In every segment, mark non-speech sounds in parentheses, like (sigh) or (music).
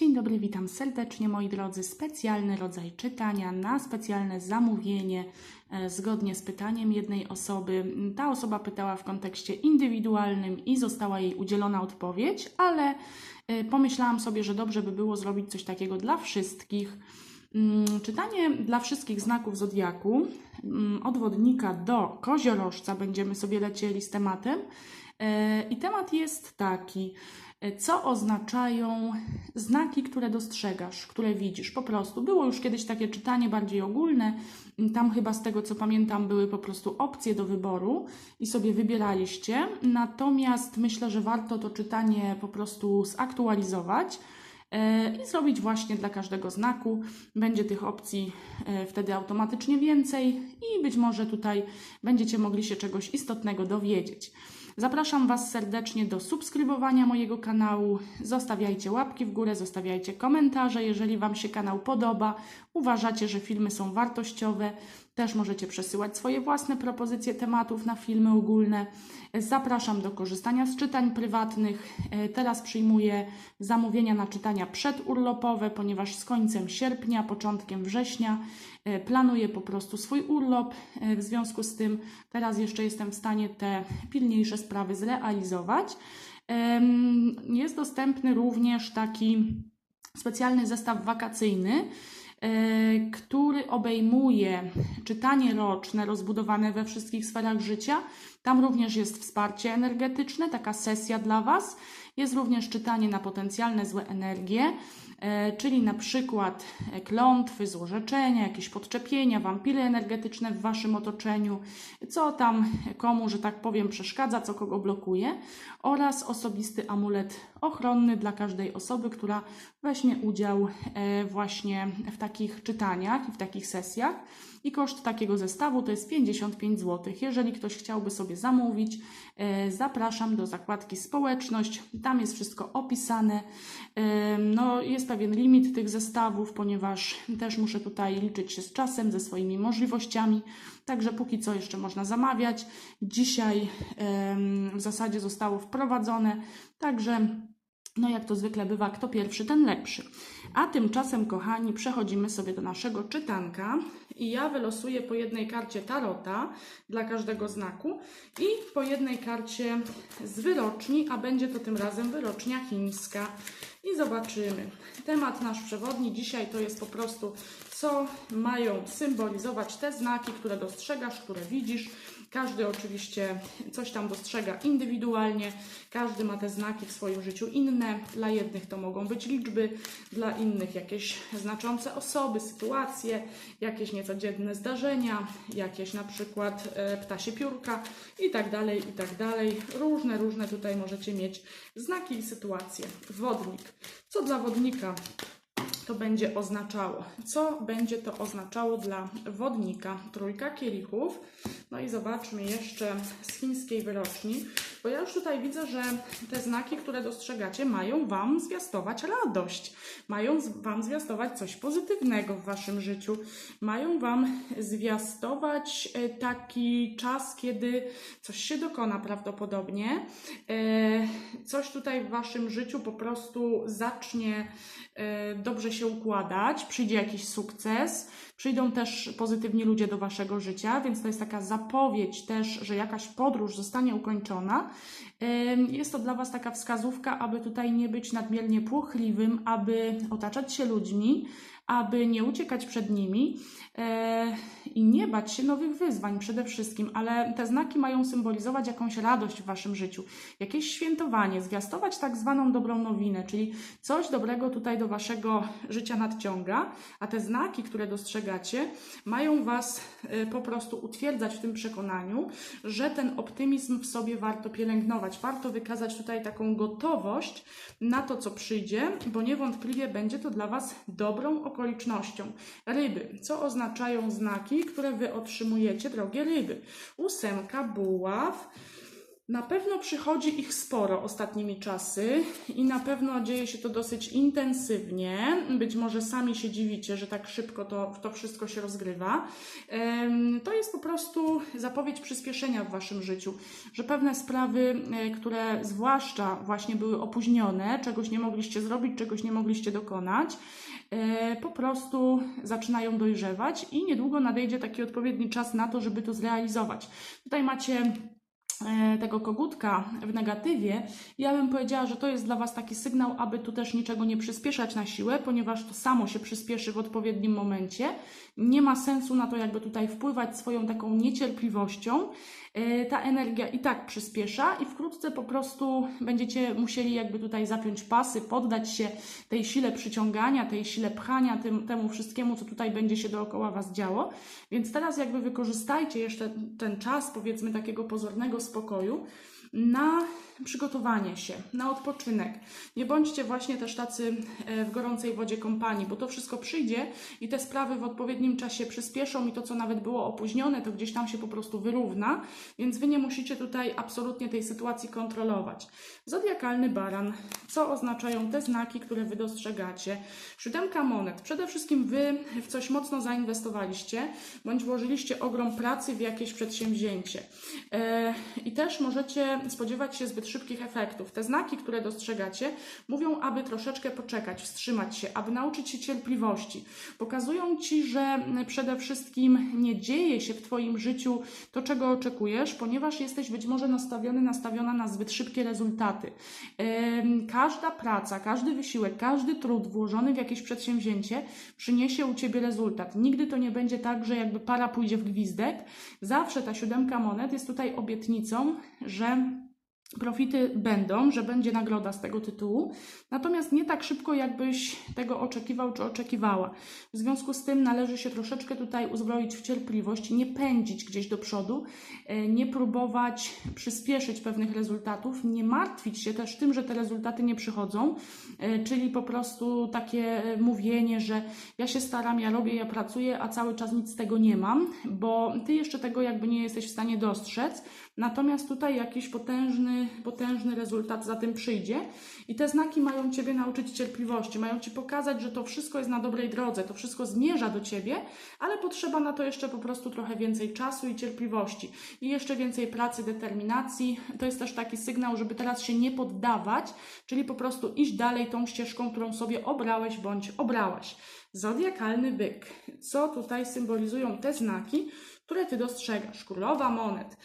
Dzień dobry, witam serdecznie moi drodzy. Specjalny rodzaj czytania na specjalne zamówienie e, zgodnie z pytaniem jednej osoby. Ta osoba pytała w kontekście indywidualnym i została jej udzielona odpowiedź, ale e, pomyślałam sobie, że dobrze by było zrobić coś takiego dla wszystkich. Mm, Czytanie dla wszystkich znaków zodiaku, mm, od wodnika do koziorożca, będziemy sobie lecieli z tematem. E, I temat jest taki, co oznaczają znaki, które dostrzegasz, które widzisz. Po prostu było już kiedyś takie czytanie bardziej ogólne. Tam chyba z tego co pamiętam były po prostu opcje do wyboru i sobie wybieraliście. Natomiast myślę, że warto to czytanie po prostu zaktualizować e, i zrobić właśnie dla każdego znaku. Będzie tych opcji e, wtedy automatycznie więcej i być może tutaj będziecie mogli się czegoś istotnego dowiedzieć. Zapraszam Was serdecznie do subskrybowania mojego kanału. Zostawiajcie łapki w górę, zostawiajcie komentarze, jeżeli Wam się kanał podoba. Uważacie, że filmy są wartościowe. Też możecie przesyłać swoje własne propozycje tematów na filmy ogólne. Zapraszam do korzystania z czytań prywatnych. E, Teraz przyjmuję zamówienia na czytania przedurlopowe, ponieważ z końcem sierpnia, początkiem września e, planuję po prostu swój urlop. E, W związku z tym teraz jeszcze jestem w stanie te pilniejsze sprawy zrealizować. Jest dostępny również taki specjalny zestaw wakacyjny, który obejmuje czytanie roczne rozbudowane we wszystkich sferach życia. Tam również jest wsparcie energetyczne, taka sesja dla Was. Jest również czytanie na potencjalne złe energie, e, czyli na przykład e, klątwy, złorzeczenia, jakieś podczepienia, wampiry energetyczne w Waszym otoczeniu, co tam komu, że tak powiem, przeszkadza, co kogo blokuje, oraz osobisty amulet ochronny dla każdej osoby, która weźmie udział e, właśnie w takich czytaniach i w takich sesjach. I koszt takiego zestawu to jest 55 zł. Jeżeli ktoś chciałby sobie zamówić, e, zapraszam do zakładki społeczność. Tam jest wszystko opisane. E, No, jest pewien limit tych zestawów, ponieważ też muszę tutaj liczyć się z czasem, ze swoimi możliwościami. Także póki co jeszcze można zamawiać. Dzisiaj w zasadzie zostało wprowadzone. Także no jak to zwykle bywa, kto pierwszy, ten lepszy. A tymczasem, kochani, przechodzimy sobie do naszego czytanka i ja wylosuję po jednej karcie tarota dla każdego znaku i po jednej karcie z wyroczni, a będzie to tym razem wyrocznia chińska. I zobaczymy. Temat nasz przewodni dzisiaj to jest po prostu, co mają symbolizować te znaki, które dostrzegasz, które widzisz. Każdy oczywiście coś tam dostrzega indywidualnie, każdy ma te znaki w swoim życiu inne. Dla jednych to mogą być liczby, dla innych jakieś znaczące osoby, sytuacje, jakieś niecodzienne zdarzenia, jakieś na przykład e, ptasie piórka i tak dalej, i tak dalej. Różne, różne tutaj możecie mieć znaki i sytuacje. Wodnik. Co dla wodnika to będzie oznaczało? Co będzie to oznaczało dla wodnika? Trójka kielichów. No i zobaczmy jeszcze z chińskiej wyroczni, bo ja już tutaj widzę, że te znaki, które dostrzegacie, mają Wam zwiastować radość, mają Wam zwiastować coś pozytywnego w Waszym życiu, mają Wam zwiastować e, taki czas, kiedy coś się dokona prawdopodobnie, e, coś tutaj w Waszym życiu po prostu zacznie e, dobrze się układać, przyjdzie jakiś sukces, przyjdą też pozytywni ludzie do Waszego życia, więc to jest taka zapowiedź też, że jakaś podróż zostanie ukończona. Jest to dla Was taka wskazówka, aby tutaj nie być nadmiernie płochliwym, aby otaczać się ludźmi, aby nie uciekać przed nimi i nie bać się nowych wyzwań przede wszystkim, ale te znaki mają symbolizować jakąś radość w Waszym życiu, jakieś świętowanie, zwiastować tak zwaną dobrą nowinę, czyli coś dobrego tutaj do Waszego życia nadciąga, a te znaki, które dostrzegacie, mają Was e, po prostu utwierdzać w tym przekonaniu, że ten optymizm w sobie warto pielęgnować, warto wykazać tutaj taką gotowość na to, co przyjdzie, bo niewątpliwie będzie to dla Was dobrą okolicznością. Ryby. Co oznaczają znaki, które Wy otrzymujecie, drogie ryby? Ósemka, buław, Na pewno przychodzi ich sporo ostatnimi czasy i na pewno dzieje się to dosyć intensywnie. Być może sami się dziwicie, że tak szybko to, to wszystko się rozgrywa. To jest po prostu zapowiedź przyspieszenia w waszym życiu, że pewne sprawy, e, które zwłaszcza właśnie były opóźnione, czegoś nie mogliście zrobić, czegoś nie mogliście dokonać, po prostu zaczynają dojrzewać i niedługo nadejdzie taki odpowiedni czas na to, żeby to zrealizować. Tutaj macie e, tego kogutka w negatywie, ja bym powiedziała, że to jest dla Was taki sygnał, aby tu też niczego nie przyspieszać na siłę, ponieważ to samo się przyspieszy w odpowiednim momencie. Nie ma sensu na to, jakby tutaj wpływać swoją taką niecierpliwością. E, Ta energia i tak przyspiesza, i wkrótce po prostu będziecie musieli jakby tutaj zapiąć pasy, poddać się tej sile przyciągania, tej sile pchania, tym, temu wszystkiemu, co tutaj będzie się dookoła Was działo. Więc teraz jakby wykorzystajcie jeszcze ten czas, powiedzmy, takiego pozornego spokoju na przygotowanie się, na odpoczynek. Nie bądźcie właśnie też tacy e, w gorącej wodzie kompanii, bo to wszystko przyjdzie i te sprawy w odpowiednim czasie przyspieszą i to, co nawet było opóźnione, to gdzieś tam się po prostu wyrówna, więc Wy nie musicie tutaj absolutnie tej sytuacji kontrolować. Zodiakalny baran. Co oznaczają te znaki, które Wy dostrzegacie? Siódemka monet. Przede wszystkim Wy w coś mocno zainwestowaliście, bądź włożyliście ogrom pracy w jakieś przedsięwzięcie. E, I też możecie spodziewać się zbyt szybkich efektów. Te znaki, które dostrzegacie, mówią, aby troszeczkę poczekać, wstrzymać się, aby nauczyć się cierpliwości. Pokazują Ci, że przede wszystkim nie dzieje się w Twoim życiu to, czego oczekujesz, ponieważ jesteś być może nastawiony, nastawiona na zbyt szybkie rezultaty. Każda praca, każdy wysiłek, każdy trud włożony w jakieś przedsięwzięcie przyniesie u Ciebie rezultat. Nigdy to nie będzie tak, że jakby para pójdzie w gwizdek. Zawsze ta siódemka monet jest tutaj obietnicą, że profity będą, że będzie nagroda z tego tytułu, natomiast nie tak szybko, jakbyś tego oczekiwał czy oczekiwała. W związku z tym należy się troszeczkę tutaj uzbroić w cierpliwość, nie pędzić gdzieś do przodu, e, nie próbować przyspieszyć pewnych rezultatów, nie martwić się też tym, że te rezultaty nie przychodzą, e, czyli po prostu takie e, mówienie, że ja się staram, ja robię, ja pracuję, a cały czas nic z tego nie mam, bo ty jeszcze tego jakby nie jesteś w stanie dostrzec, natomiast tutaj jakiś potężny, potężny rezultat za tym przyjdzie i te znaki mają Ciebie nauczyć cierpliwości, mają Ci pokazać, że to wszystko jest na dobrej drodze, to wszystko zmierza do Ciebie, ale potrzeba na to jeszcze po prostu trochę więcej czasu i cierpliwości i jeszcze więcej pracy, determinacji. To jest też taki sygnał, żeby teraz się nie poddawać, czyli po prostu iść dalej tą ścieżką, którą sobie obrałeś bądź obrałaś. Zodiakalny byk. Co tutaj symbolizują te znaki, które Ty dostrzegasz? Królowa monet.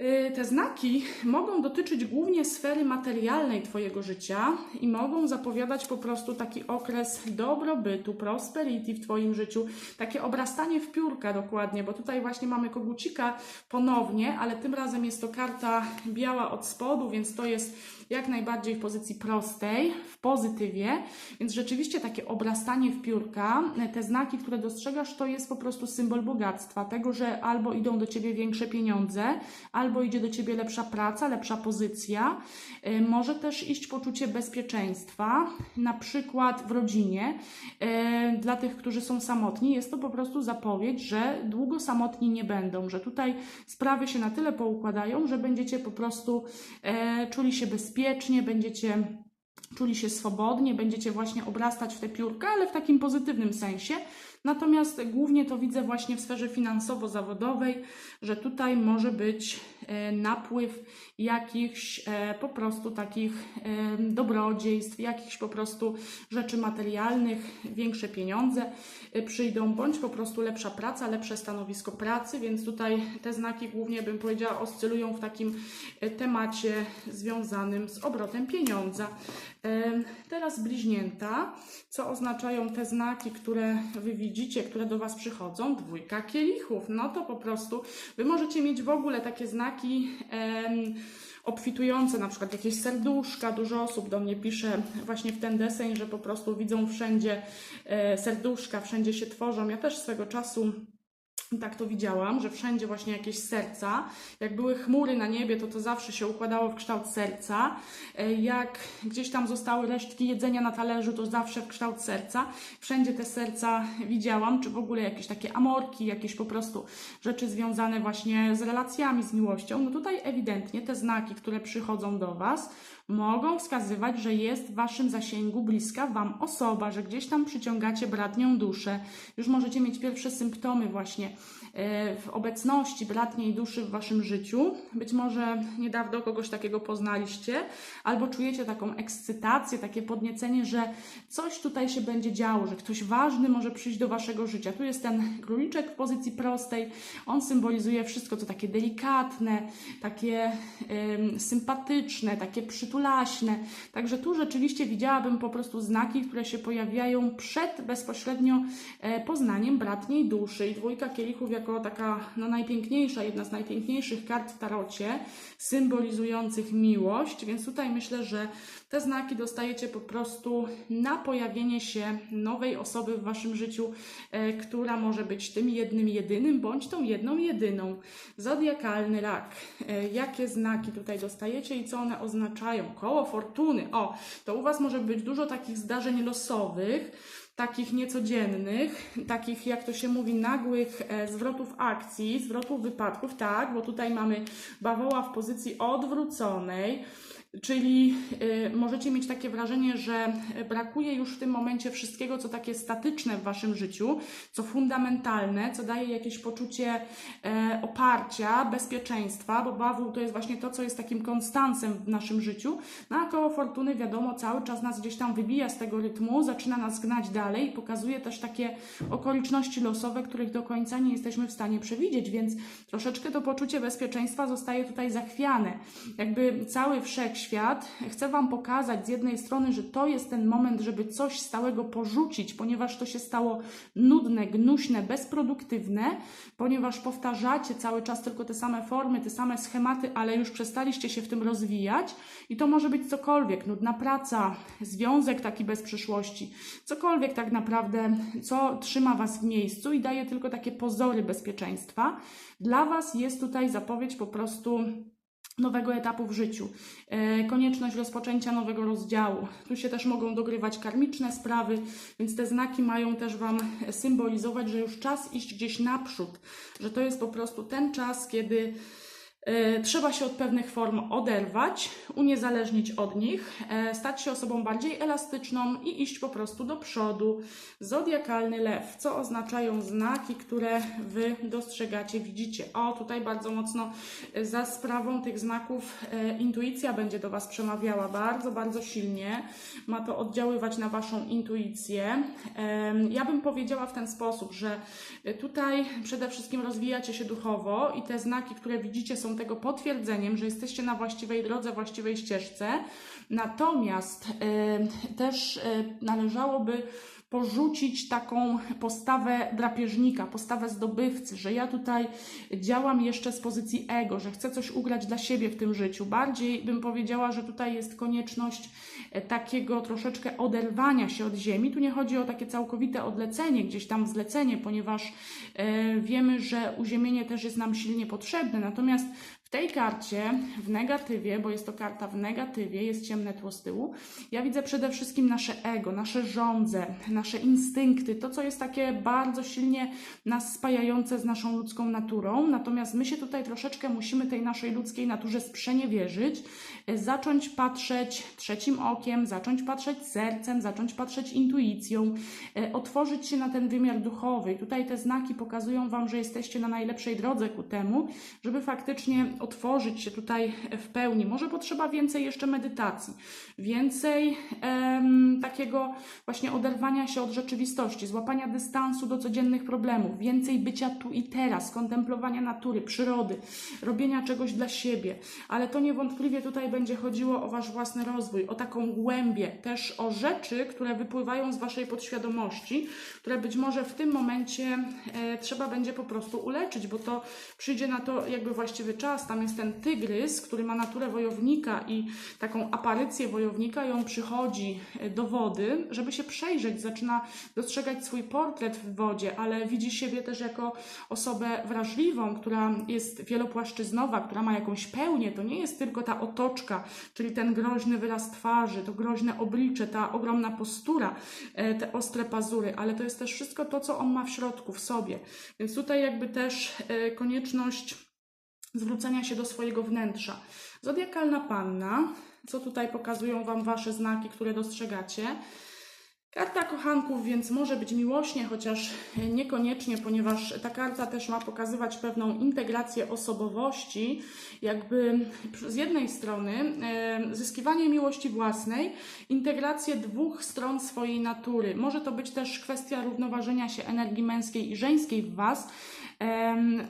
Y, Te znaki mogą dotyczyć głównie sfery materialnej Twojego życia i mogą zapowiadać po prostu taki okres dobrobytu, prosperity w Twoim życiu, takie obrastanie w piórka dokładnie, bo tutaj właśnie mamy kogucika ponownie, ale tym razem jest to karta biała od spodu, więc to jest jak najbardziej w pozycji prostej, w pozytywie, więc rzeczywiście takie obrastanie w piórka, te znaki, które dostrzegasz, to jest po prostu symbol bogactwa, tego, że albo idą do Ciebie większe pieniądze, albo idzie do Ciebie lepsza praca, lepsza pozycja, Y, może też iść poczucie bezpieczeństwa, na przykład w rodzinie. Y, Dla tych, którzy są samotni, jest to po prostu zapowiedź, że długo samotni nie będą, że tutaj sprawy się na tyle poukładają, że będziecie po prostu e, czuli się bezpiecznie, będziecie czuli się swobodnie, będziecie właśnie obrastać w te piórka, ale w takim pozytywnym sensie. Natomiast głównie to widzę właśnie w sferze finansowo-zawodowej, że tutaj może być e, napływ jakichś e, po prostu takich e, dobrodziejstw, jakichś po prostu rzeczy materialnych, większe pieniądze e, przyjdą, bądź po prostu lepsza praca, lepsze stanowisko pracy, więc tutaj te znaki głównie bym powiedziała oscylują w takim temacie związanym z obrotem pieniądza. Teraz bliźnięta, co oznaczają te znaki, które Wy widzicie, które do Was przychodzą? Dwójka kielichów. No to po prostu Wy możecie mieć w ogóle takie znaki em, obfitujące, na przykład jakieś serduszka. Dużo osób do mnie pisze właśnie w ten deseń, że po prostu widzą wszędzie e, serduszka, wszędzie się tworzą. Ja też swego czasu tak to widziałam, że wszędzie właśnie jakieś serca. Jak były chmury na niebie, to to zawsze się układało w kształt serca. E, Jak gdzieś tam zostały resztki jedzenia na talerzu, to zawsze w kształt serca. Wszędzie te serca widziałam, czy w ogóle jakieś takie amorki, jakieś po prostu rzeczy związane właśnie z relacjami, z miłością. No tutaj ewidentnie te znaki, które przychodzą do Was, mogą wskazywać, że jest w Waszym zasięgu bliska Wam osoba, że gdzieś tam przyciągacie bratnią duszę. Już możecie mieć pierwsze symptomy właśnie w obecności bratniej duszy w Waszym życiu. Być może niedawno kogoś takiego poznaliście, albo czujecie taką ekscytację, takie podniecenie, że coś tutaj się będzie działo, że ktoś ważny może przyjść do Waszego życia. Tu jest ten króliczek w pozycji prostej. On symbolizuje wszystko, co takie delikatne, takie em, sympatyczne, takie przytulaśne. Także tu rzeczywiście widziałabym po prostu znaki, które się pojawiają przed bezpośrednio e, poznaniem bratniej duszy. I dwójka jako taka no, najpiękniejsza, jedna z najpiękniejszych kart w tarocie, symbolizujących miłość. Więc tutaj myślę, że te znaki dostajecie po prostu na pojawienie się nowej osoby w waszym życiu, e, która może być tym jednym jedynym, bądź tą jedną jedyną. Zodiakalny rak. E, jakie znaki tutaj dostajecie i co one oznaczają? Koło fortuny. O, to u was może być dużo takich zdarzeń losowych, takich niecodziennych, takich jak to się mówi, nagłych e, zwrotów akcji, zwrotów wypadków, tak, bo tutaj mamy bawoła w pozycji odwróconej. Czyli y, możecie mieć takie wrażenie, że brakuje już w tym momencie wszystkiego, co takie statyczne w waszym życiu, co fundamentalne, co daje jakieś poczucie e, oparcia, bezpieczeństwa, bo bawu to jest właśnie to, co jest takim konstansem w naszym życiu. No a koło fortuny, wiadomo, cały czas nas gdzieś tam wybija z tego rytmu, zaczyna nas gnać dalej i pokazuje też takie okoliczności losowe, których do końca nie jesteśmy w stanie przewidzieć, więc troszeczkę to poczucie bezpieczeństwa zostaje tutaj zachwiane. Jakby cały wszechświat chce Wam pokazać z jednej strony, że to jest ten moment, żeby coś stałego porzucić, ponieważ to się stało nudne, gnuśne, bezproduktywne, ponieważ powtarzacie cały czas tylko te same formy, te same schematy, ale już przestaliście się w tym rozwijać i to może być cokolwiek, nudna praca, związek taki bez przyszłości, cokolwiek tak naprawdę, co trzyma Was w miejscu i daje tylko takie pozory bezpieczeństwa. Dla Was jest tutaj zapowiedź po prostu nowego etapu w życiu, e, konieczność rozpoczęcia nowego rozdziału. Tu się też mogą dogrywać karmiczne sprawy, więc te znaki mają też Wam symbolizować, że już czas iść gdzieś naprzód, że to jest po prostu ten czas, kiedy Trzeba się od pewnych form oderwać, uniezależnić od nich, e, stać się osobą bardziej elastyczną i iść po prostu do przodu. Zodiakalny lew, co oznaczają znaki, które Wy dostrzegacie, widzicie. O, tutaj bardzo mocno e, za sprawą tych znaków e, intuicja będzie do Was przemawiała bardzo, bardzo silnie. Ma to oddziaływać na Waszą intuicję. Ja bym powiedziała w ten sposób, że e, tutaj przede wszystkim rozwijacie się duchowo i te znaki, które widzicie, są tego potwierdzeniem, że jesteście na właściwej drodze, właściwej ścieżce. Natomiast też należałoby porzucić taką postawę drapieżnika, postawę zdobywcy, że ja tutaj działam jeszcze z pozycji ego, że chcę coś ugrać dla siebie w tym życiu. Bardziej bym powiedziała, że tutaj jest konieczność e, takiego troszeczkę oderwania się od ziemi. Tu nie chodzi o takie całkowite odlecenie, gdzieś tam zlecenie, ponieważ e, wiemy, że uziemienie też jest nam silnie potrzebne. Natomiast w tej karcie w negatywie, bo jest to karta w negatywie, jest ciemne tło z tyłu, ja widzę przede wszystkim nasze ego, nasze żądze, nasze instynkty, to co jest takie bardzo silnie nas spajające z naszą ludzką naturą. Natomiast my się tutaj troszeczkę musimy tej naszej ludzkiej naturze sprzeniewierzyć, e, zacząć patrzeć trzecim okiem, zacząć patrzeć sercem, zacząć patrzeć intuicją, e, otworzyć się na ten wymiar duchowy. Tutaj te znaki pokazują Wam, że jesteście na najlepszej drodze ku temu, żeby faktycznie otworzyć się tutaj w pełni. Może potrzeba więcej jeszcze medytacji, więcej em, takiego właśnie oderwania się od rzeczywistości, złapania dystansu do codziennych problemów, więcej bycia tu i teraz, kontemplowania natury, przyrody, robienia czegoś dla siebie. Ale to niewątpliwie tutaj będzie chodziło o Wasz własny rozwój, o taką głębię, też o rzeczy, które wypływają z Waszej podświadomości, które być może w tym momencie e, trzeba będzie po prostu uleczyć, bo to przyjdzie na to jakby właściwy czas, tam jest ten tygrys, który ma naturę wojownika i taką aparycję wojownika on przychodzi e, do wody, żeby się przejrzeć, zaczyna dostrzegać swój portret w wodzie, ale widzi siebie też jako osobę wrażliwą, która jest wielopłaszczyznowa, która ma jakąś pełnię. To nie jest tylko ta otoczka, czyli ten groźny wyraz twarzy, to groźne oblicze, ta ogromna postura, e, te ostre pazury, ale to jest też wszystko to, co on ma w środku, w sobie. Więc tutaj jakby też e, konieczność zwrócenia się do swojego wnętrza. Zodiakalna panna, co tutaj pokazują Wam Wasze znaki, które dostrzegacie. Karta kochanków, więc może być miłośnie, chociaż niekoniecznie, ponieważ ta karta też ma pokazywać pewną integrację osobowości, jakby z jednej strony e, zyskiwanie miłości własnej, integrację dwóch stron swojej natury. Może to być też kwestia równoważenia się energii męskiej i żeńskiej w Was,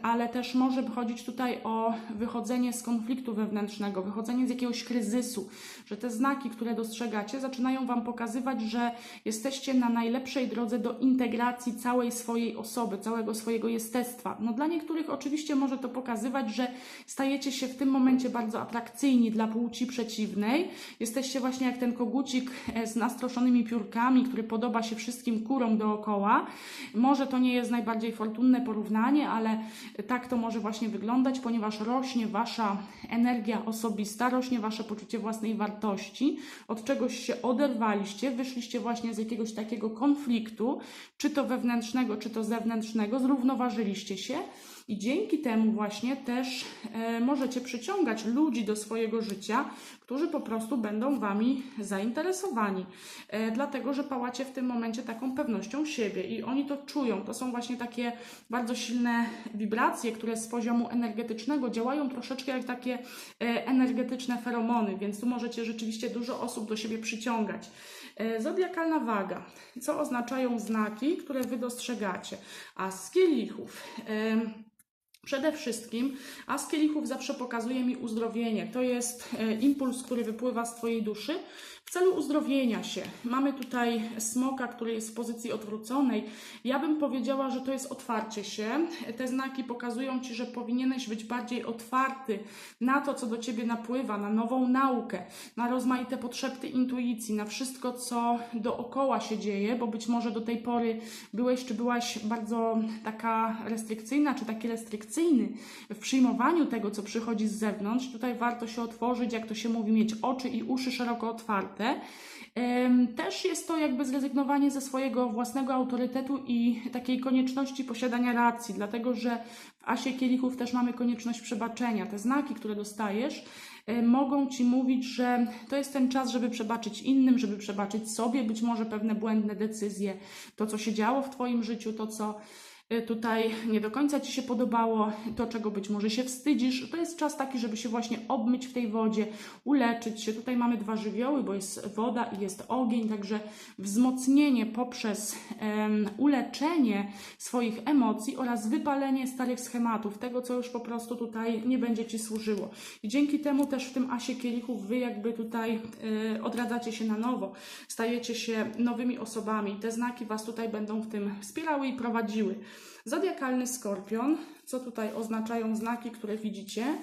ale też może chodzić tutaj o wychodzenie z konfliktu wewnętrznego, wychodzenie z jakiegoś kryzysu, że te znaki, które dostrzegacie, zaczynają Wam pokazywać, że jesteście na najlepszej drodze do integracji całej swojej osoby, całego swojego jestestwa. No dla niektórych oczywiście może to pokazywać, że stajecie się w tym momencie bardzo atrakcyjni dla płci przeciwnej. Jesteście właśnie jak ten kogucik e, z nastroszonymi piórkami, który podoba się wszystkim kurom dookoła. Może to nie jest najbardziej fortunne porównanie, ale tak to może właśnie wyglądać, ponieważ rośnie Wasza energia osobista, rośnie Wasze poczucie własnej wartości, od czegoś się oderwaliście, wyszliście właśnie z jakiegoś takiego konfliktu, czy to wewnętrznego, czy to zewnętrznego, zrównoważyliście się. I dzięki temu właśnie też e, możecie przyciągać ludzi do swojego życia, którzy po prostu będą Wami zainteresowani. E, dlatego, że pałacie w tym momencie taką pewnością siebie i oni to czują. To są właśnie takie bardzo silne wibracje, które z poziomu energetycznego działają troszeczkę jak takie e, energetyczne feromony, więc tu możecie rzeczywiście dużo osób do siebie przyciągać. E, Zodiakalna waga. Co oznaczają znaki, które Wy dostrzegacie? A z kielichów. em, Przede wszystkim as kielichów zawsze pokazuje mi uzdrowienie. To jest e, impuls, który wypływa z Twojej duszy w celu uzdrowienia się. Mamy tutaj smoka, który jest w pozycji odwróconej. Ja bym powiedziała, że to jest otwarcie się. Te znaki pokazują Ci, że powinieneś być bardziej otwarty na to, co do Ciebie napływa, na nową naukę, na rozmaite potrzeby intuicji, na wszystko, co dookoła się dzieje, bo być może do tej pory byłeś czy byłaś bardzo taka restrykcyjna, czy taki restrykcyjny w przyjmowaniu tego, co przychodzi z zewnątrz. Tutaj warto się otworzyć, jak to się mówi, mieć oczy i uszy szeroko otwarte. Em, Też jest to jakby zrezygnowanie ze swojego własnego autorytetu i takiej konieczności posiadania racji, dlatego że w Asie Kielichów też mamy konieczność przebaczenia. Te znaki, które dostajesz, e, mogą Ci mówić, że to jest ten czas, żeby przebaczyć innym, żeby przebaczyć sobie być może pewne błędne decyzje, to co się działo w Twoim życiu, to co tutaj nie do końca Ci się podobało, to czego być może się wstydzisz. To jest czas taki, żeby się właśnie obmyć w tej wodzie, uleczyć się. Tutaj mamy dwa żywioły, bo jest woda i jest ogień, także wzmocnienie poprzez em, uleczenie swoich emocji oraz wypalenie starych schematów, tego co już po prostu tutaj nie będzie Ci służyło. I dzięki temu też w tym asie kielichów Wy jakby tutaj y, odradzacie się na nowo, stajecie się nowymi osobami. Te znaki Was tutaj będą w tym wspierały i prowadziły. Zodiakalny skorpion, co tutaj oznaczają znaki, które widzicie?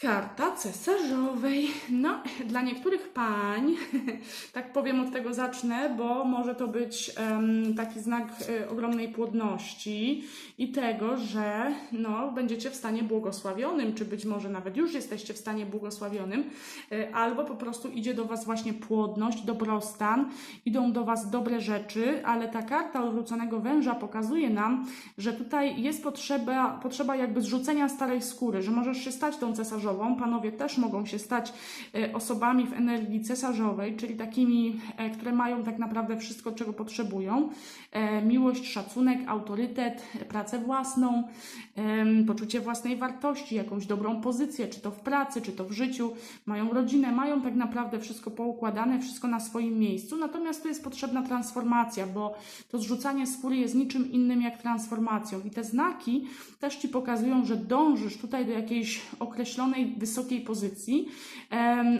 Karta cesarzowej. No, (laughs) dla niektórych pań, (laughs) tak powiem, od tego zacznę, bo może to być em, taki znak e, ogromnej płodności i tego, że no, będziecie w stanie błogosławionym, czy być może nawet już jesteście w stanie błogosławionym, e, albo po prostu idzie do Was właśnie płodność, dobrostan, idą do Was dobre rzeczy, ale ta karta odwróconego węża pokazuje nam, że tutaj jest potrzeba, potrzeba jakby zrzucenia starej skóry, że możesz się stać tą cesarzową. Panowie też mogą się stać e, osobami w energii cesarzowej, czyli takimi, e, które mają tak naprawdę wszystko, czego potrzebują. E, Miłość, szacunek, autorytet, pracę własną, poczucie własnej wartości, jakąś dobrą pozycję, czy to w pracy, czy to w życiu. Mają rodzinę, mają tak naprawdę wszystko poukładane, wszystko na swoim miejscu. Natomiast tu jest potrzebna transformacja, bo to zrzucanie skóry jest niczym innym jak transformacją. I te znaki też Ci pokazują, że dążysz tutaj do jakiejś określonej określonej wysokiej pozycji,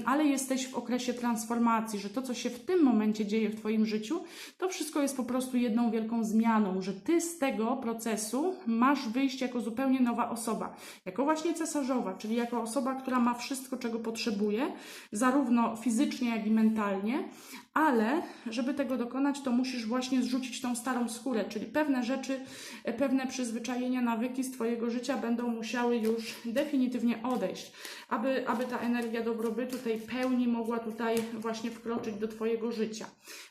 ale jesteś w okresie transformacji, że to, co się w tym momencie dzieje w Twoim życiu, to wszystko jest po prostu jedną wielką zmianą, że Ty z tego procesu masz wyjść jako zupełnie nowa osoba, jako właśnie cesarzowa, czyli jako osoba, która ma wszystko, czego potrzebuje, zarówno fizycznie, jak i mentalnie, ale żeby tego dokonać, to musisz właśnie zrzucić tą starą skórę, czyli pewne rzeczy, e, pewne przyzwyczajenia, nawyki z Twojego życia będą musiały już definitywnie odejść, aby, aby ta energia dobrobytu, tej pełni mogła tutaj właśnie wkroczyć do Twojego życia.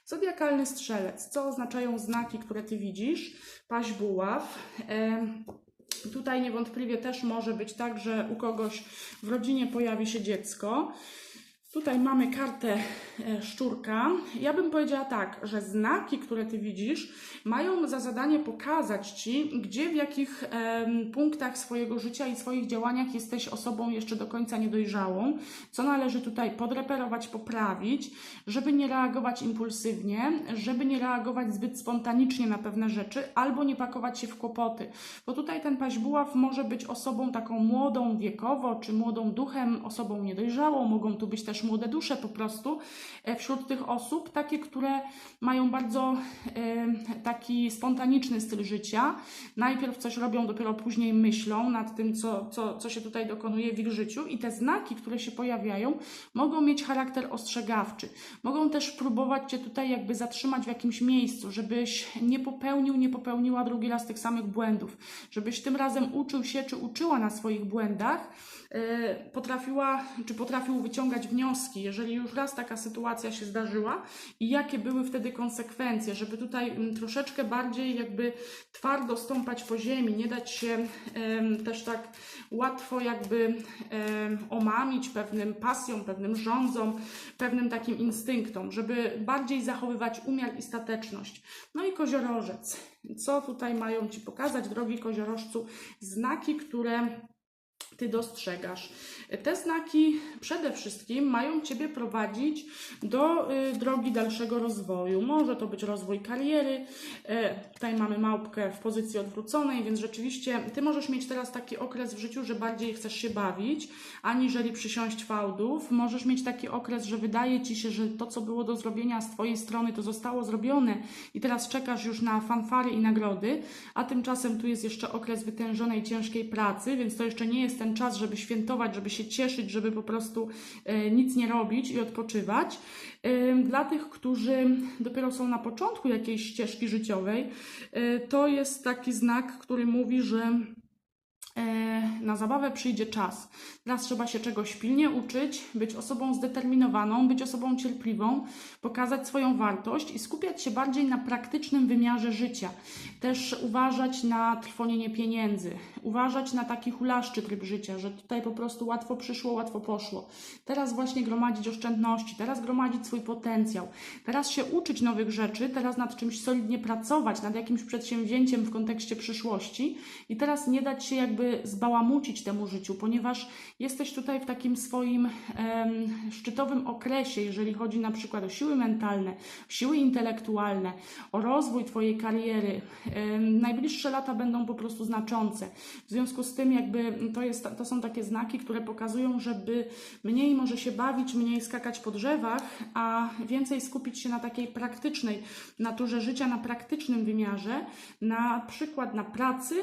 Zodiakalny strzelec. Co oznaczają znaki, które Ty widzisz? Paź buław. Em, Tutaj niewątpliwie też może być tak, że u kogoś w rodzinie pojawi się dziecko. Tutaj mamy kartę e, szczurka. Ja bym powiedziała tak, że znaki, które ty widzisz, mają za zadanie pokazać ci, gdzie w jakich punktach swojego życia i swoich działaniach jesteś osobą jeszcze do końca niedojrzałą, co należy tutaj podreperować, poprawić, żeby nie reagować impulsywnie, żeby nie reagować zbyt spontanicznie na pewne rzeczy, albo nie pakować się w kłopoty. Bo tutaj ten paźbuław może być osobą taką młodą wiekowo, czy młodą duchem, osobą niedojrzałą, mogą tu być też młode dusze po prostu e, wśród tych osób, takie, które mają bardzo e, taki spontaniczny styl życia. Najpierw coś robią, dopiero później myślą nad tym, co, co, co się tutaj dokonuje w ich życiu i te znaki, które się pojawiają, mogą mieć charakter ostrzegawczy. Mogą też próbować Cię tutaj jakby zatrzymać w jakimś miejscu, żebyś nie popełnił, nie popełniła drugi raz tych samych błędów, żebyś tym razem uczył się, czy uczyła na swoich błędach, potrafiła, czy potrafił wyciągać wnioski, jeżeli już raz taka sytuacja się zdarzyła i jakie były wtedy konsekwencje, żeby tutaj mm, troszeczkę bardziej jakby twardo stąpać po ziemi, nie dać się też tak łatwo jakby omamić pewnym pasją, pewnym rządzom, pewnym takim instynktom, żeby bardziej zachowywać umiar i stateczność. No i koziorożec. Co tutaj mają Ci pokazać, drogi koziorożcu? Znaki, które ty dostrzegasz. Te znaki przede wszystkim mają Ciebie prowadzić do y, drogi dalszego rozwoju. Może to być rozwój kariery. E, tutaj mamy małpkę w pozycji odwróconej, więc rzeczywiście Ty możesz mieć teraz taki okres w życiu, że bardziej chcesz się bawić, aniżeli przysiąść fałdów. Możesz mieć taki okres, że wydaje Ci się, że to, co było do zrobienia z Twojej strony, to zostało zrobione i teraz czekasz już na fanfary i nagrody, a tymczasem tu jest jeszcze okres wytężonej, ciężkiej pracy, więc to jeszcze nie jest ten czas, żeby świętować, żeby się cieszyć, żeby po prostu e, nic nie robić i odpoczywać. E, Dla tych, którzy dopiero są na początku jakiejś ścieżki życiowej, e, to jest taki znak, który mówi, że na zabawę przyjdzie czas. Teraz trzeba się czegoś pilnie uczyć, być osobą zdeterminowaną, być osobą cierpliwą, pokazać swoją wartość i skupiać się bardziej na praktycznym wymiarze życia. Też uważać na trwonienie pieniędzy, uważać na taki hulaszczy tryb życia, że tutaj po prostu łatwo przyszło, łatwo poszło. Teraz właśnie gromadzić oszczędności, teraz gromadzić swój potencjał, teraz się uczyć nowych rzeczy, teraz nad czymś solidnie pracować, nad jakimś przedsięwzięciem w kontekście przyszłości i teraz nie dać się jakby zbałamucić temu życiu, ponieważ jesteś tutaj w takim swoim em, szczytowym okresie, jeżeli chodzi na przykład o siły mentalne, siły intelektualne, o rozwój Twojej kariery. Em, najbliższe lata będą po prostu znaczące. W związku z tym jakby to, jest, to są takie znaki, które pokazują, żeby mniej może się bawić, mniej skakać po drzewach, a więcej skupić się na takiej praktycznej naturze życia, na praktycznym wymiarze, na przykład na pracy,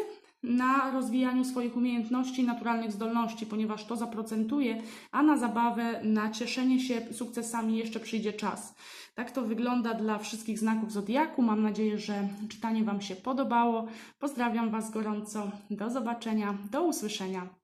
na rozwijaniu swoich umiejętności naturalnych zdolności, ponieważ to zaprocentuje, a na zabawę, na cieszenie się sukcesami jeszcze przyjdzie czas. Tak to wygląda dla wszystkich znaków zodiaku. Mam nadzieję, że czytanie Wam się podobało. Pozdrawiam Was gorąco. Do zobaczenia, do usłyszenia.